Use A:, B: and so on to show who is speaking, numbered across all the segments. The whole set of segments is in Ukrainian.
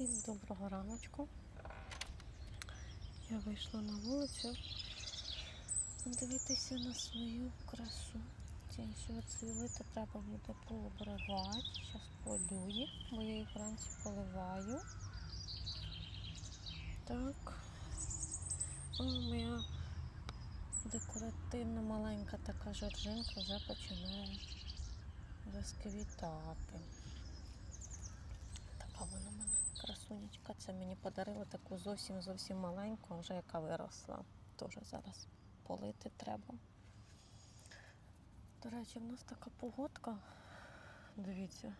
A: Всім доброго раночку. Я вийшла на вулицю подивитися на свою красу. Ці цвілити треба буде пообривати. Зараз полю їх, бо я їх вранці поливаю. Так. О, моя декоративна маленька така жоржинка вже починає розквітати. Така вона красунечка. Це мені подарили таку зовсім зовсім маленьку, вже яка виросла. Теж зараз полити треба. До речі, в нас така погодка. Дивіться.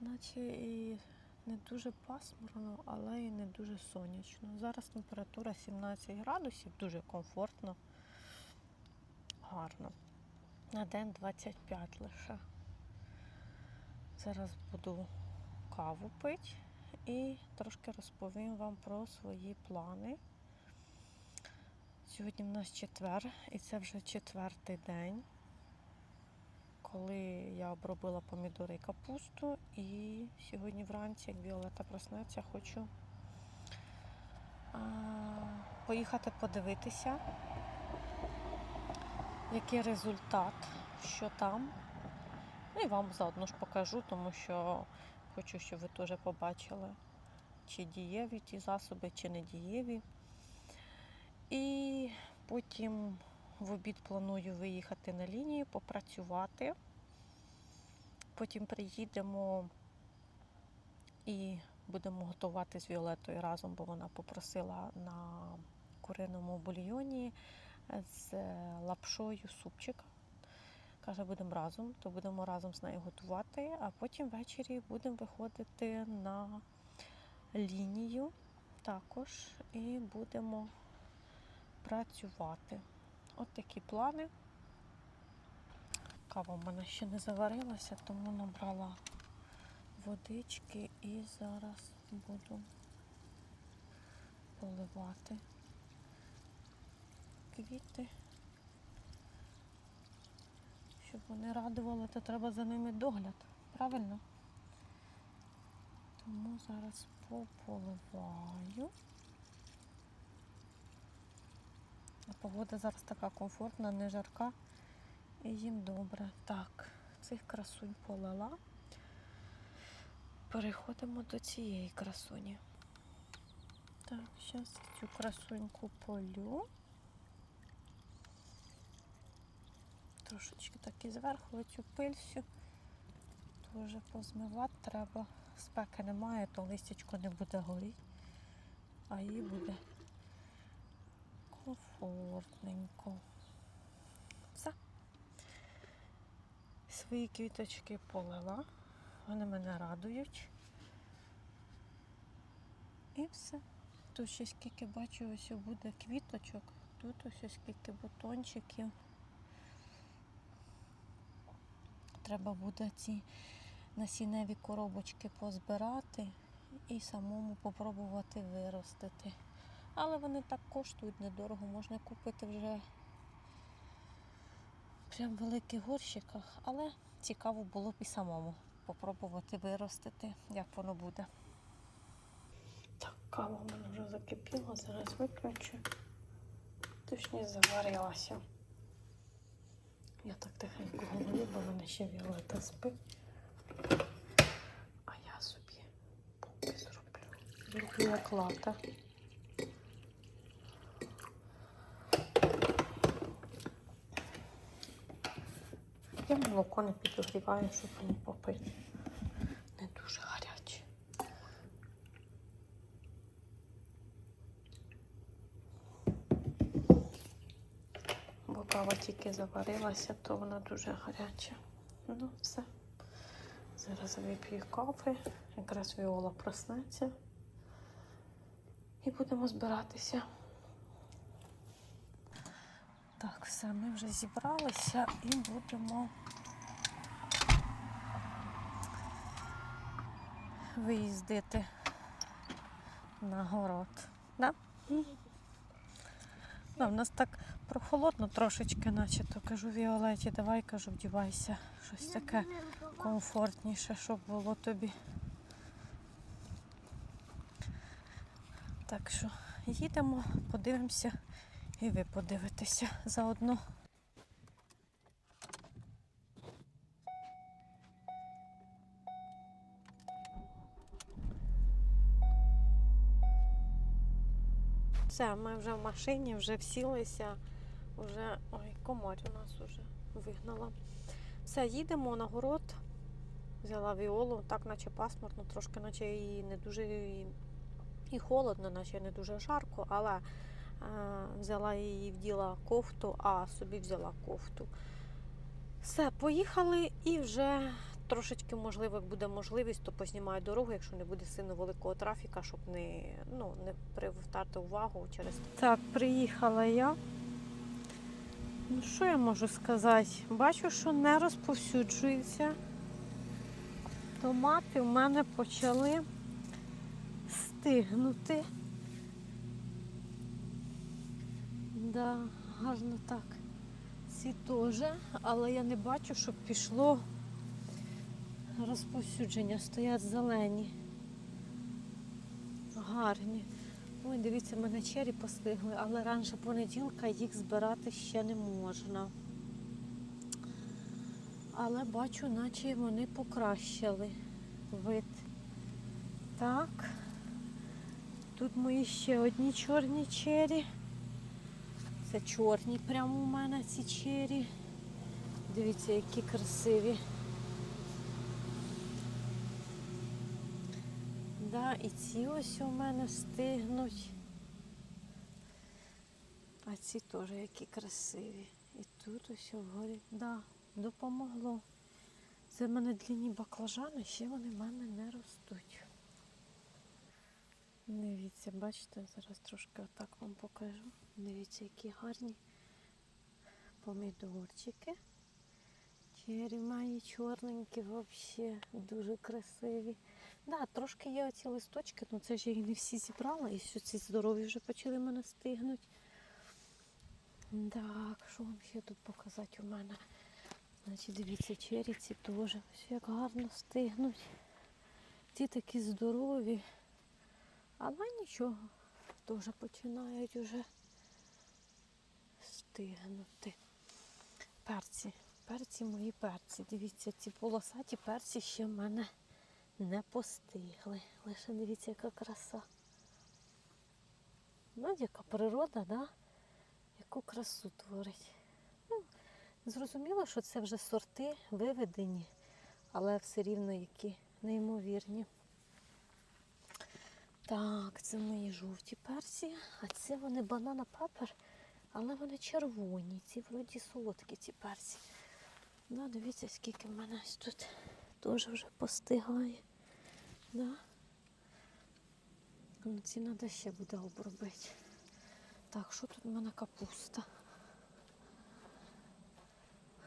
A: Наче і не дуже пасмурно, але і не дуже сонячно. Зараз температура 17 градусів, дуже комфортно, гарно. На день 25 лише. Зараз буду каву пити і трошки розповім вам про свої плани. Сьогодні в нас четвер, і це вже четвертий день, коли я обробила помідори і капусту. І сьогодні вранці, як Віолета проснеться, хочу а, поїхати подивитися, який результат, що там. Ну і вам заодно ж покажу, тому що хочу, щоб ви теж побачили, чи дієві ті засоби, чи не дієві. І потім в обід планую виїхати на лінію, попрацювати. Потім приїдемо і будемо готувати з Віолетою разом, бо вона попросила на куриному бульйоні з лапшою супчик. Каже, будемо разом, то будемо разом з нею готувати, а потім ввечері будемо виходити на лінію також і будемо працювати. От такі плани. Кава в мене ще не заварилася, тому набрала водички і зараз буду поливати квіти. Щоб вони радували, то треба за ними догляд. Правильно? Тому зараз пополиваю. Погода зараз така комфортна, не жарка і їм добре. Так, цих красунь полила. Переходимо до цієї красуні. Так, зараз цю красуньку полю. Трошечки так і зверху цю пиль всю теж позмивати треба. Спеки немає, то листячко не буде горіти, а їй буде комфортненько. Все. Свої квіточки полила. Вони мене радують. І все. Тут ще скільки бачу, ось буде квіточок. Тут ось скільки бутончиків. Треба буде ці насінневі коробочки позбирати і самому попробувати виростити. Але вони так коштують недорого, можна купити вже прям в великих горщиках, але цікаво було б і самому попробувати виростити, як воно буде. Так, кава в мене вже закипіла, зараз виключу. Точніше заварилася. Я так тихенько говорю, бо мене ще Віолета спить. А я собі поки зроблю. Зроблю як лата. Я молоко не підогріваю, щоб не попити. Не дуже гаряче. Бо кава тільки заварилася, то вона дуже гаряча. Ну, все. Зараз вип'ю кафе, якраз Віола проснеться. І будемо збиратися. Так, все, ми вже зібралися і будемо виїздити на город. Да? холодно, в нас так прохолодно трошечки, наче то кажу Віолеті, давай кажу, вдівайся. Щось таке комфортніше, щоб було тобі. Так що їдемо, подивимося і ви подивитеся заодно. Все, ми вже в машині, вже всілися, вже. Ой, комар у нас вже вигнала. Все, їдемо на город. Взяла віолу, так наче пасмурно, трошки наче і не дуже і, і холодно, наче не дуже жарко, але е, взяла її вділа кофту, а собі взяла кофту. Все, поїхали і вже трошечки, можливо, як буде можливість, то познімаю дорогу, якщо не буде сильно великого трафіка, щоб не, ну, не привертати увагу через. Так, приїхала я. Ну, що я можу сказати? Бачу, що не розповсюджується. Томати в мене почали стигнути. Да, гарно так. Ці теж, але я не бачу, щоб пішло розповсюдження. Стоять зелені. Гарні. Ой, дивіться, мене чері постигли, але раніше понеділка їх збирати ще не можна. Але бачу, наче вони покращили вид. Так. Тут мої ще одні чорні чері. Це чорні прямо у мене ці чері. Дивіться, які красиві. Да, і ці ось у мене стигнуть. А ці теж які красиві. І тут ось вгорі. Да, допомогло. Це в мене длінні баклажани, ще вони в мене не ростуть. Дивіться, бачите, зараз трошки отак вам покажу. Дивіться, які гарні помідорчики. Чері мої чорненькі, взагалі дуже красиві. Да, трошки є оці листочки, але це ж я їх не всі зібрала, і що ці здорові вже почали мене стигнуть. Так, що вам ще тут показати у мене? Значить, дивіться, чері ці теж ось як гарно стигнуть. Ті такі здорові. Але нічого, теж починають уже стигнути. Перці. Перці мої перці. Дивіться, ці полосаті перці ще в мене не постигли. Лише дивіться, яка краса. Ну, яка природа, да? яку красу творить. Ну, зрозуміло, що це вже сорти виведені, але все рівно які неймовірні. Так, це мої жовті перці, а це вони банана пепер, але вони червоні. Ці вроді солодкі ці перці. Да, дивіться, скільки в мене тут теж вже постигає. Да? Ну, ці треба ще буде обробити. Так, що тут в мене капуста?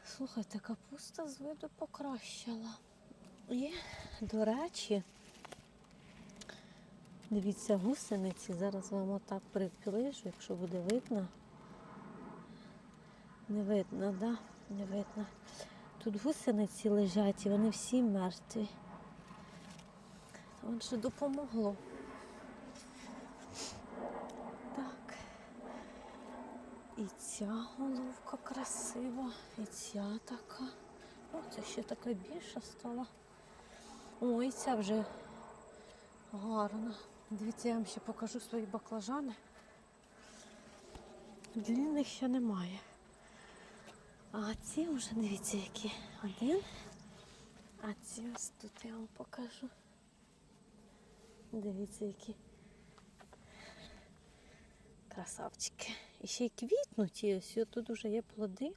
A: Слухайте, капуста з виду покращила. І, до речі, дивіться, гусениці. Зараз вам отак приближу, якщо буде видно. Не видно, так? Да? Не видно. Тут гусениці лежать і вони всі мертві. Отже, допомогло. Так. І ця головка красива, і ця така. О, це ще така більша стала. О, і ця вже гарна. Дивіться, я вам ще покажу свої баклажани. Длінних ще немає. А ці вже дивіться, які один. А ці ось тут я вам покажу. Дивіться, які красавчики. І ще й квітнуть, ось тут вже є плоди.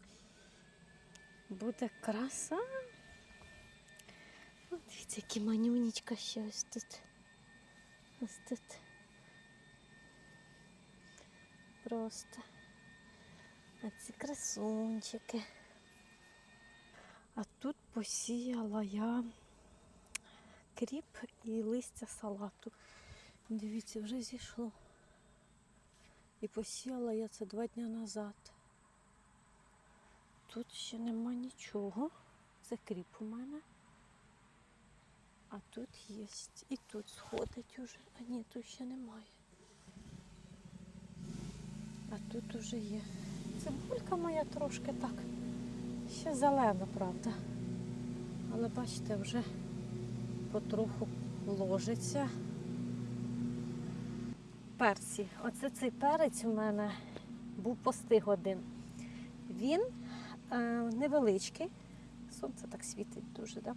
A: Буде краса. О, дивіться, які манюнічка ще ось тут. Ось тут. Просто. А ці красунчики. А тут посіяла я кріп і листя салату. Дивіться, вже зійшло. І посіяла я це два дні назад. Тут ще нема нічого. Це кріп у мене. А тут є. І тут сходить уже. А ні, тут ще немає. А тут уже є. Цибулька моя трошки так. Ще зелена, правда. Але бачите, вже потроху ложиться. Перці. Оце цей перець у мене був постиг один. Він е, невеличкий. Сонце так світить дуже, да?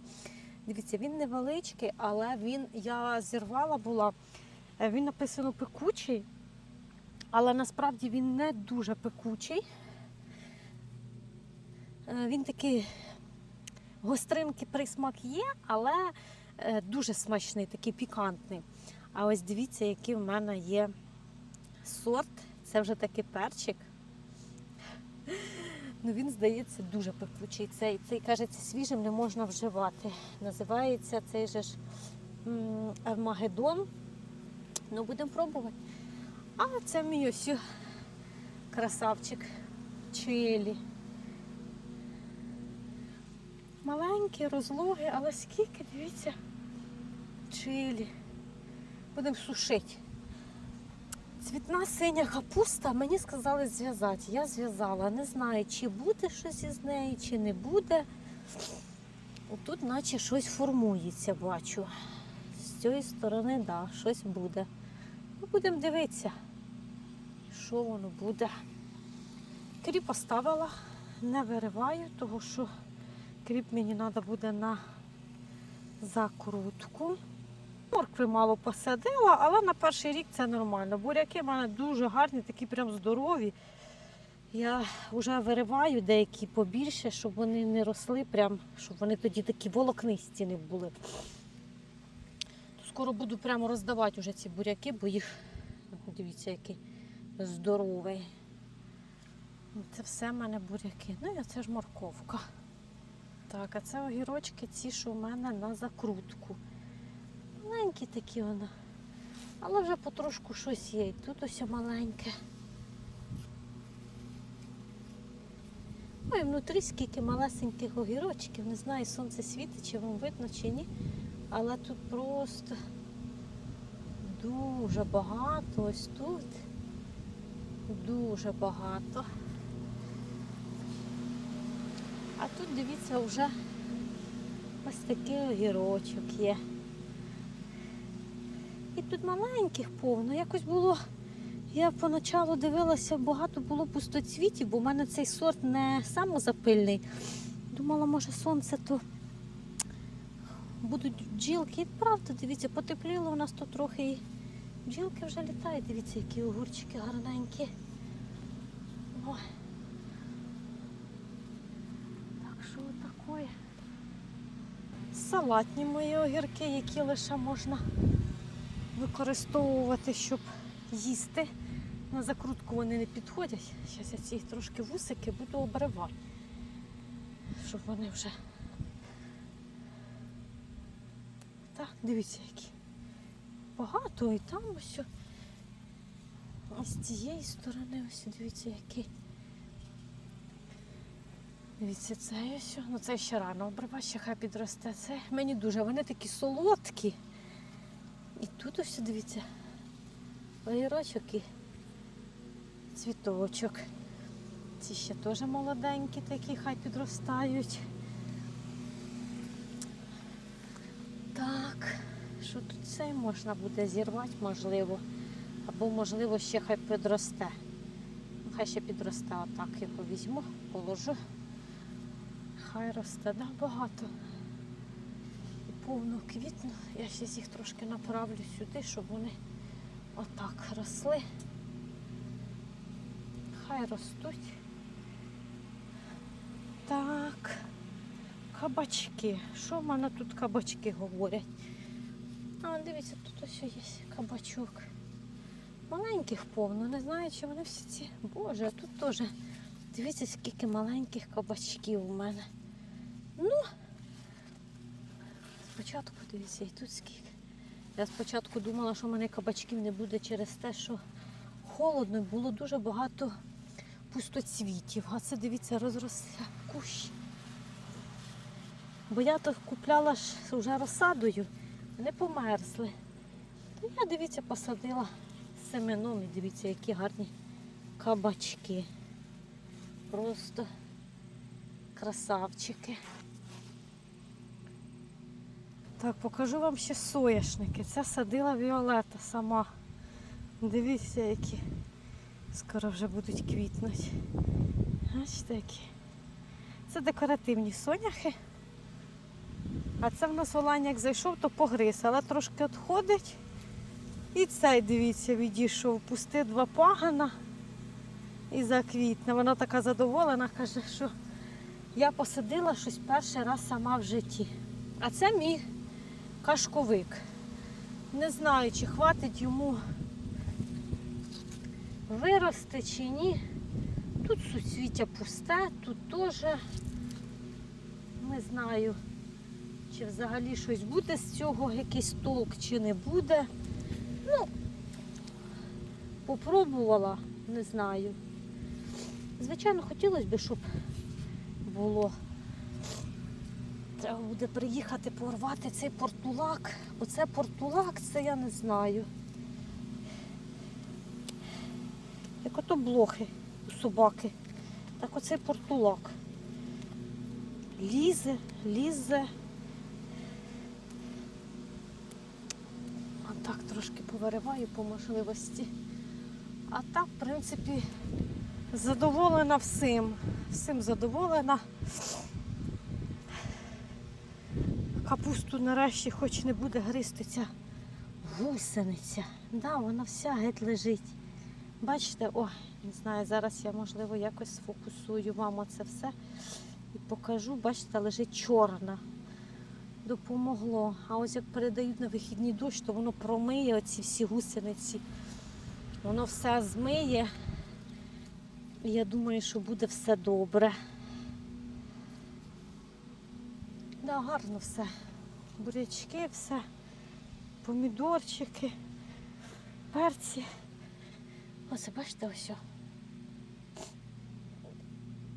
A: Дивіться, він невеличкий, але він, я зірвала була, е, він написано пекучий, але насправді він не дуже пекучий. Е, Він такий гостринки присмак є, але дуже смачний, такий пікантний. А ось дивіться, який в мене є сорт. Це вже такий перчик. Ну, він здається дуже пекучий. Цей, цей кажеться, свіжим не можна вживати. Називається цей же ж Армагеддон. Ну, будемо пробувати. А це мій ось красавчик чилі. Маленький, розлогий, але скільки, дивіться, чилі. Будемо сушити. Цвітна синя капуста, мені сказали зв'язати. Я зв'язала. Не знаю, чи буде щось із неї, чи не буде. Тут наче щось формується, бачу. З цієї сторони, так, да, щось буде. Ну, будемо дивитися, що воно буде. Кріп поставила, не вириваю, тому що кріп мені треба буде на закрутку. Моркви мало посадила, але на перший рік це нормально. Буряки в мене дуже гарні, такі прям здорові. Я вже вириваю деякі побільше, щоб вони не росли, прям, щоб вони тоді такі волокнисті не були. Скоро буду прямо роздавати вже ці буряки, бо їх, дивіться, який здоровий. Це все в мене буряки. Ну і це ж морковка. Так, а це огірочки, ці, що в мене на закрутку. Маленькі такі вони. Але вже потрошку щось є. І тут ось маленьке. І внутрі скільки малесеньких огірочків. Не знаю, сонце світить, чи вам видно, чи ні. Але тут просто дуже багато. Ось тут. Дуже багато. А тут, дивіться, вже ось такий огірочок є. І тут маленьких повно. Якось було. Я поначалу дивилася, багато було пустоцвітів, бо в мене цей сорт не самозапильний. Думала, може сонце то будуть бджілки. І правда, дивіться, потепліло у нас тут трохи і бджілки вже літають. Дивіться, які огурчики гарненькі. Ой. Так що отакое. Салатні мої огірки, які лише можна використовувати, щоб їсти. На закрутку вони не підходять. Зараз я ці трошки вусики буду обривати, щоб вони вже. Так, дивіться, які. Багато і там ось. І з цієї сторони ось дивіться, який. Дивіться, це ось. Ну це ще рано обривати, ще хай підросте. Це мені дуже. Вони такі солодкі. І тут ось дивіться, огірочок і цвіточок. Ці ще теж молоденькі такі, хай підростають. Так, що тут цей можна буде зірвати, можливо. Або, можливо, ще хай підросте. Хай ще підросте, отак його візьму, положу. Хай росте, да, багато і повно квітну. Я ще їх трошки направлю сюди, щоб вони отак росли. Хай ростуть. Так, кабачки. Що в мене тут кабачки говорять? А, дивіться, тут ось є кабачок. Маленьких повно, не знаю, чи вони всі ці. Боже, а тут теж. Дивіться, скільки маленьких кабачків у мене. Ну, Спочатку дивіться, і тут скільки. Я спочатку думала, що в мене кабачків не буде через те, що холодно було дуже багато пустоцвітів. А це дивіться, розросся кущ. Бо я то купляла ж вже розсадою, вони померзли. То я, дивіться, посадила семеном і дивіться, які гарні кабачки. Просто красавчики. Так, покажу вам ще соняшники. Це садила Віолета сама. Дивіться, які скоро вже будуть квітнути. Бачите, які. Це декоративні соняхи. А це в нас Олань як зайшов, то погриз, але трошки відходить. І цей, дивіться, відійшов. Пусти два пагана і заквітне. Вона така задоволена, каже, що я посадила щось перший раз сама в житті. А це мій кашковик. Не знаю, чи хватить йому вирости чи ні. Тут суцвіття пусте, тут теж не знаю, чи взагалі щось буде з цього, якийсь толк, чи не буде. Ну, попробувала, не знаю. Звичайно, хотілося б, щоб було. Буде приїхати порвати цей портулак. Оце портулак, це я не знаю. Як ото блохи у собаки. Так оцей портулак. Лізе, лізе. А так трошки повириваю по можливості. А так, в принципі, задоволена всім. Всім задоволена. Капусту нарешті хоч не буде гризти ця гусениця. Да, вона вся геть лежить. Бачите, о, не знаю, зараз я, можливо, якось сфокусую вам оце все і покажу. Бачите, лежить чорна. Допомогло. А ось як передають на вихідний дощ, то воно промиє оці всі гусениці. Воно все змиє. Я думаю, що буде все добре. Да, гарно все. Бурячки, все, помідорчики, перці. Оце бачите ось.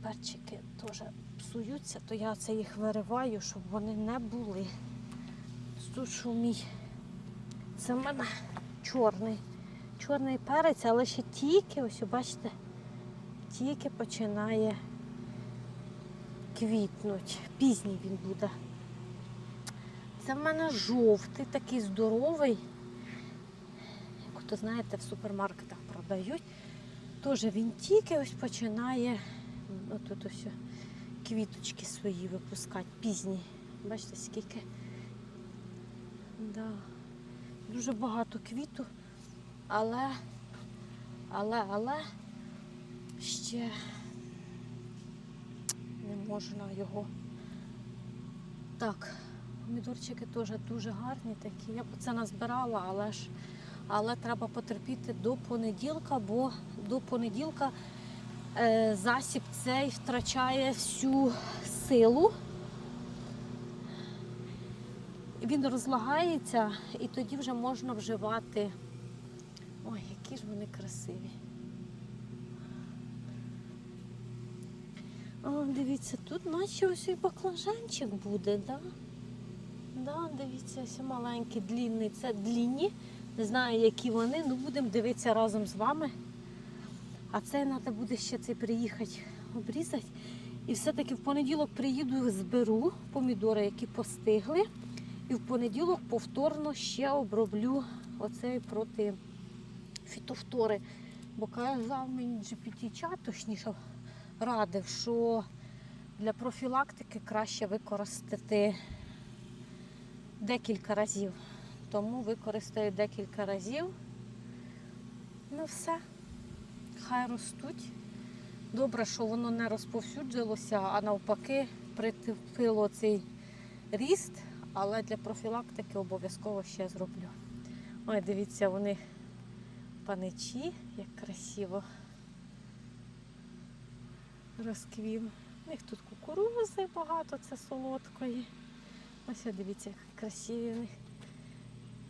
A: Перчики теж псуються, то я це їх вириваю, щоб вони не були. Що мій. Це в мене чорний. Чорний перець, але ще тільки, ось бачите, тільки починає квітнуть. Пізній він буде. Це в мене жовтий, такий здоровий. Як то знаєте, в супермаркетах продають. Теж він тільки ось починає отут ось квіточки свої випускати, пізні. Бачите, скільки. Да. Дуже багато квіту, але, але, але ще не можна його. Так, помідорчики теж дуже гарні такі. Я б це назбирала, але ж але треба потерпіти до понеділка, бо до понеділка е, засіб цей втрачає всю силу. Він розлагається і тоді вже можна вживати. Ой, які ж вони красиві. О, дивіться, тут наче ось і баклажанчик буде, да? Да, дивіться, ось маленький, длінний. Це длінні. Не знаю, які вони, ну будемо дивитися разом з вами. А це треба буде ще цей приїхати обрізати. І все-таки в понеділок приїду, зберу помідори, які постигли. І в понеділок повторно ще оброблю оцей проти фітофтори. Бо казав мені GPT-чат, точніше, радив, що для профілактики краще використати декілька разів. Тому використаю декілька разів. Ну все, хай ростуть. Добре, що воно не розповсюджилося, а навпаки, притупило цей ріст, але для профілактики обов'язково ще зроблю. Ой, дивіться, вони паничі, як красиво розквів. У них тут кукурузи багато, це солодкої. Ось дивіться, як красиві.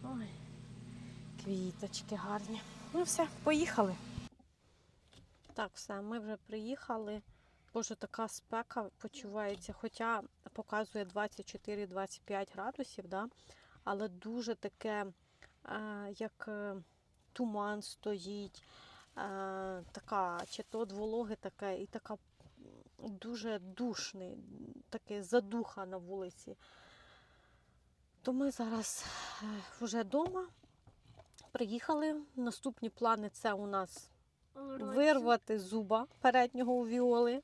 A: Ой, квіточки гарні. Ну все, поїхали. Так, все, ми вже приїхали. Боже, така спека почувається, хоча показує 24-25 градусів, да? але дуже таке, е, як е, туман стоїть, така, чи то від вологи таке, і така дуже душний, таке задуха на вулиці. То ми зараз е, вже вдома. Приїхали. Наступні плани це у нас вирвати зуба переднього у віоли.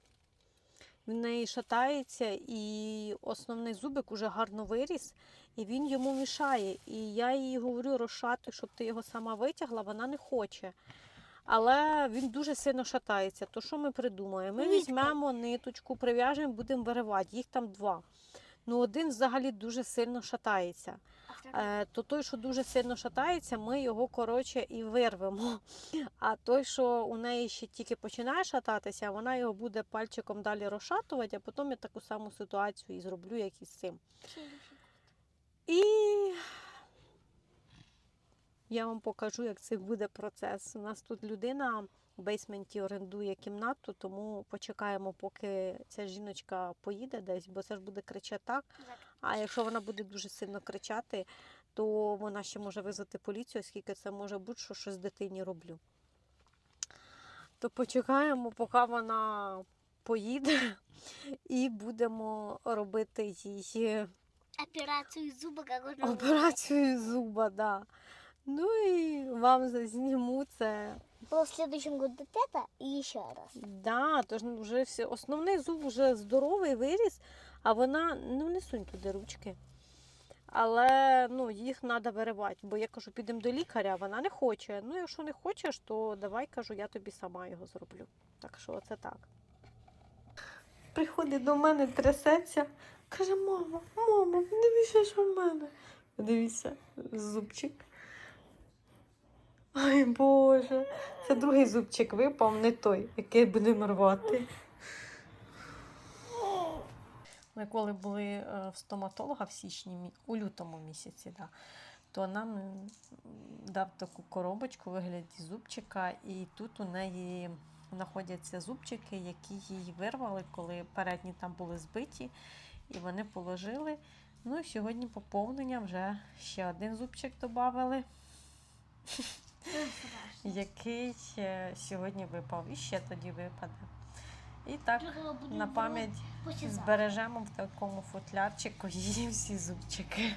A: В неї шатається, і основний зубик уже гарно виріс, і він йому мішає. І я їй говорю розшати, щоб ти його сама витягла, вона не хоче. Але він дуже сильно шатається. То що ми придумаємо? Ми візьмемо ниточку, прив'яжемо, будемо виривати. Їх там два. Ну, один взагалі дуже сильно шатається. Е, то той, що дуже сильно шатається, ми його коротше і вирвемо. А той, що у неї ще тільки починає шататися, вона його буде пальчиком далі розшатувати, а потім я таку саму ситуацію і зроблю, як із цим. І я вам покажу, як це буде процес. У нас тут людина в бейсменті орендує кімнату, тому почекаємо, поки ця жіночка поїде десь, бо це ж буде кричати так. А якщо вона буде дуже сильно кричати, то вона ще може визвати поліцію, оскільки це може бути, що щось дитині роблю. То почекаємо, поки вона поїде, і будемо робити їй
B: Операцию зуба
A: операцію зуба. Да. Ну і вам зазніму це.
B: Было в следующем году вот это и еще раз.
A: Да, тож ну, вже все. Основний зуб вже здоровий виріс, а вона ну не сунь туди ручки. Але ну, їх треба виривати, бо я кажу, підемо до лікаря, вона не хоче. Ну, якщо не хочеш, то давай кажу, я тобі сама його зроблю. Так що це так. Приходить до мене, трясеться, каже: мама, мама, дивіться, що в мене. Дивіться, зубчик. Ай Боже, це другий зубчик випав, не той, який будемо рвати. Ми коли були е, в стоматолога в січні, у лютому місяці, да, то нам дав таку коробочку у вигляді зубчика, і тут у неї знаходяться зубчики, які їй вирвали, коли передні там були збиті, і вони положили. Ну і сьогодні поповнення вже ще один зубчик додали, який сьогодні випав, і ще тоді випаде. І так на пам'ять збережемо в такому футлярчику її всі зубчики.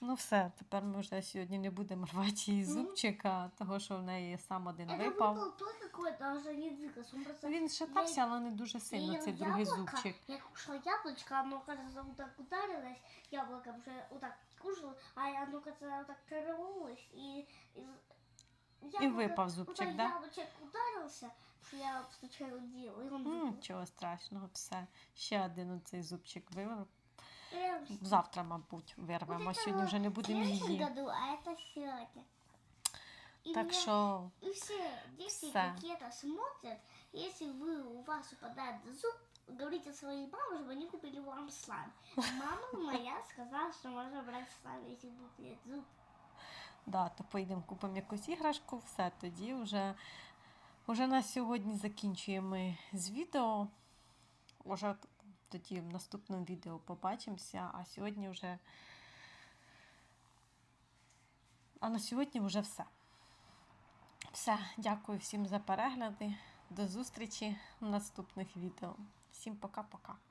A: Ну все, тепер ми вже сьогодні не будемо рвати її
B: Мгм.
A: зубчика, того що в неї сам один
B: Это
A: випав.
B: выпал той какой-то, а уже не двигался. Он просто...
A: Він шатався, але не дуже сильно
B: ел
A: цей другий
B: яблоко.
A: зубчик.
B: Я кушала яблочко, оно, кажется, вот так ударилось, яблоко уже вот так кушала, а оно, кажется, вот так прорвалось, и... И,
A: І випав зубчик,
B: вот
A: да?
B: так яблочек ударился, что я случайно делала, и он
A: Ну,
B: выпал.
A: Нічого страшного, все. Ще один оцей зубчик вирвав.
B: Прям
A: Завтра, мабуть, вирвемо.
B: Вот это
A: Сьогодні вже не
B: в
A: будемо
B: следующем
A: її.
B: году, а это сегодня. И
A: Так
B: меня-
A: що
B: И все дети
A: Всё.
B: какие-то смотрят, если вы, у вас упадает зуб, говорите своей маме, чтобы они купили вам слайм. Мама моя сказала, что можно брать слайм, если будет зуб.
A: Да, то поїдемо купимо якусь іграшку, все тоді вже. Уже на сьогодні закінчуємо ми з відео. Уже т- тоді в наступному відео побачимося. А сьогодні вже. А на сьогодні вже все. Все, дякую всім за перегляди. До зустрічі в наступних відео. Всім пока-пока.